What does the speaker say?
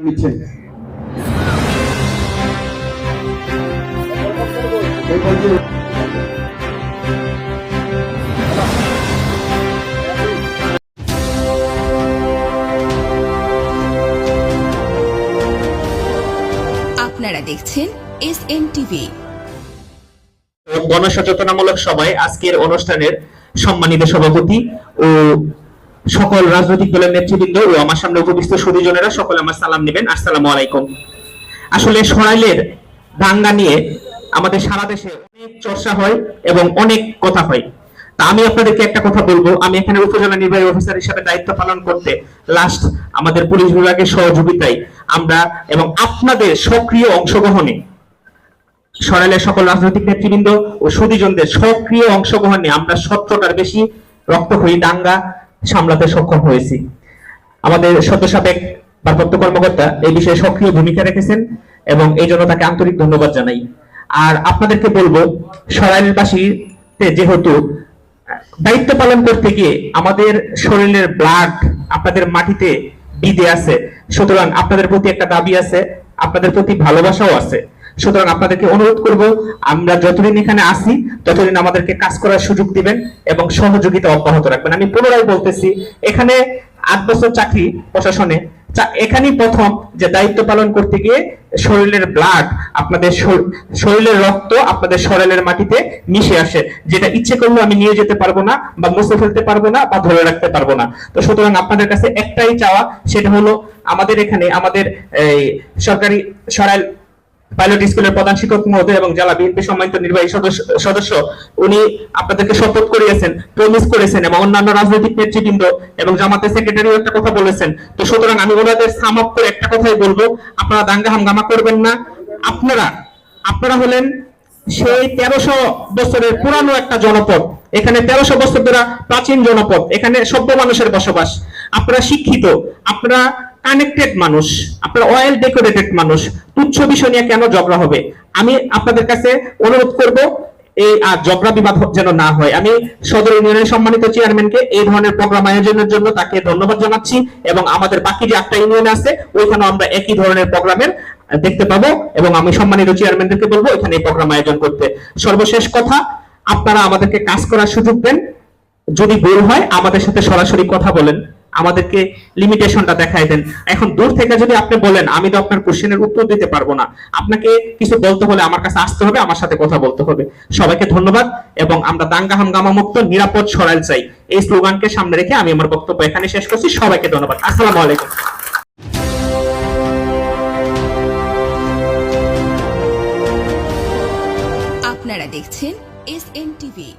নিচ্ছেন আপনারা দেখছেন এস এম টিভি গণসচেতনামূলক সভায় আজকের অনুষ্ঠানের সম্মানিত সভাপতি ও সকল রাজনৈতিক দলের নেতৃবৃন্দ ও আমার সামনে উপবিষ্ট সুদীজনেরা সকলে আমার সালাম নেবেন। আসসালামু আলাইকুম। আসলে সরাইলের দাঙ্গা নিয়ে আমাদের সারা দেশে অনেক চর্চা হয় এবং অনেক কথা হয়। তা আমি আপনাদেরকে একটা কথা বলব। আমি এখানে উপজেলা নির্বাহী অফিসার হিসেবে দায়িত্ব পালন করতে লাস্ট আমাদের পুলিশ বিভাগের সহযোগিতায় আমরা এবং আপনাদের সক্রিয় অংশগ্রহণে সরাইলের সকল রাজনৈতিক নেতৃবৃন্দ ও সুদীজনদের সক্রিয় অংশগ্রহণে আমরা সত্তরটার বেশি রক্তক্ষয়ী দাঙ্গা সামলাতে সক্ষম হয়েছি। আমাদের সদ্য সাবেক ভারপ্রাপ্ত কর্মকর্তা এই বিষয়ে সক্রিয় ভূমিকা রেখেছেন এবং এই জন্য তাকে আন্তরিক ধন্যবাদ জানাই। আর আপনাদেরকে বলব সরাইলবাসীতে যেহেতু দায়িত্ব পালন করতে গিয়ে আমাদের শরীরের ব্লাড আপনাদের মাটিতে বিদে আছে, সুতরাং আপনাদের প্রতি একটা দাবি আছে, আপনাদের প্রতি ভালোবাসাও আছে। সুতরাং আপনাদেরকে অনুরোধ করব, আমরা যতদিন এখানে আসি ততদিন আমাদেরকে কাজ করার সুযোগ দিবেন এবং সহযোগিতা অব্যাহত রাখবেন। আমি পুনরায় বলতেছি, এখানে আট বছর চাকরি প্রশাসনে। এখানেই প্রথম যে দায়িত্ব পালন করতে গিয়ে শরীরের ব্লাড আপনাদের শরীরের রক্ত আপনাদের শরীরের মাটিতে মিশে আসে। যেটা ইচ্ছে করলে আমি নিয়ে যেতে পারব না বা মুছে ফেলতে পারব না বা ধরে রাখতে পারব না। তো সুতরাং আপনাদের কাছে একটাই চাওয়া, সেটা হলো আমাদের এখানে, আমাদের এই সরকারি সরাইল পাইলট স্কুলের প্রধান শিক্ষক মহোদয় এবং জেলা বিএনপি সম্মানিত নির্বাহী সদস্য উনি আপনাদেরকে শপথ করিয়েছেন প্রমিস করেছেন এবং অন্যান্য রাজনৈতিক নেতৃবৃন্দ এবং জামাতের সেক্রেটারিও একটা কথা বলেছেন। তো সুতরাং আমি ওনাদের সাম আপ করে একটা কথাই বলব, আপনারা দাঙ্গা হাঙ্গামা করবেন না। আপনারা আপনারা হলেন সেই তেরোশো বছরের পুরানো একটা জনপদ। এখানে তেরোশো বছর ধরে প্রাচীন জনপদ, এখানে সভ্য মানুষের বসবাস। আপনারা শিক্ষিত, আপনারা কানেক্টেড মানুষ, আপনারা অয়েল ডেকোরেটেড মানুষ, তুচ্ছ বিষয় নিয়ে কেন ঝগড়া হবে? আমি আপনাদের কাছে অনুরোধ করব, এই আর ঝগড়া বিবাদ যেন না হয়। আমি সদর ইউনিয়নের সম্মানিত চেয়ারম্যানকে এই ধরনের প্রোগ্রাম আয়োজনের জন্য তাকে ধন্যবাদ জানাচ্ছি এবং আমাদের বাকি যে আটটা ইউনিয়ন আছে, ওইখানেও আমরা একই ধরনের প্রোগ্রামের দেখতে পাবো এবং আমি সম্মানিত চেয়ারম্যানদেরকে বলব এখানে এই প্রোগ্রাম আয়োজন করতে। সর্বশেষ কথা, আপনারা আমাদেরকে কাজ করার সুযোগ দেন। যদি ভুল হয়, আমাদের সাথে সরাসরি কথা বলেন। আমাদেরকে লিমিটেশনটা দেখাই দেন। এখন দূর থেকে যদি আপনি বলেন, আমি তো আপনার কোশ্চেনের উত্তর দিতে পারব না। আপনাকে কিছু বলতে হলে আমার কাছে আসতে হবে, আমার সাথে কথা বলতে হবে। সবাইকে ধন্যবাদ, এবং আমরা দাঙ্গা হাঙ্গামা মুক্ত, নিরাপদ সরাইল চাই। এই স্লোগানকে সামনে রেখে আমি আমার বক্তব্য এখানে শেষ করছি। সবাইকে ধন্যবাদ। আসসালামু আলাইকুম। আপনারা দেখছেন এস এম টিভি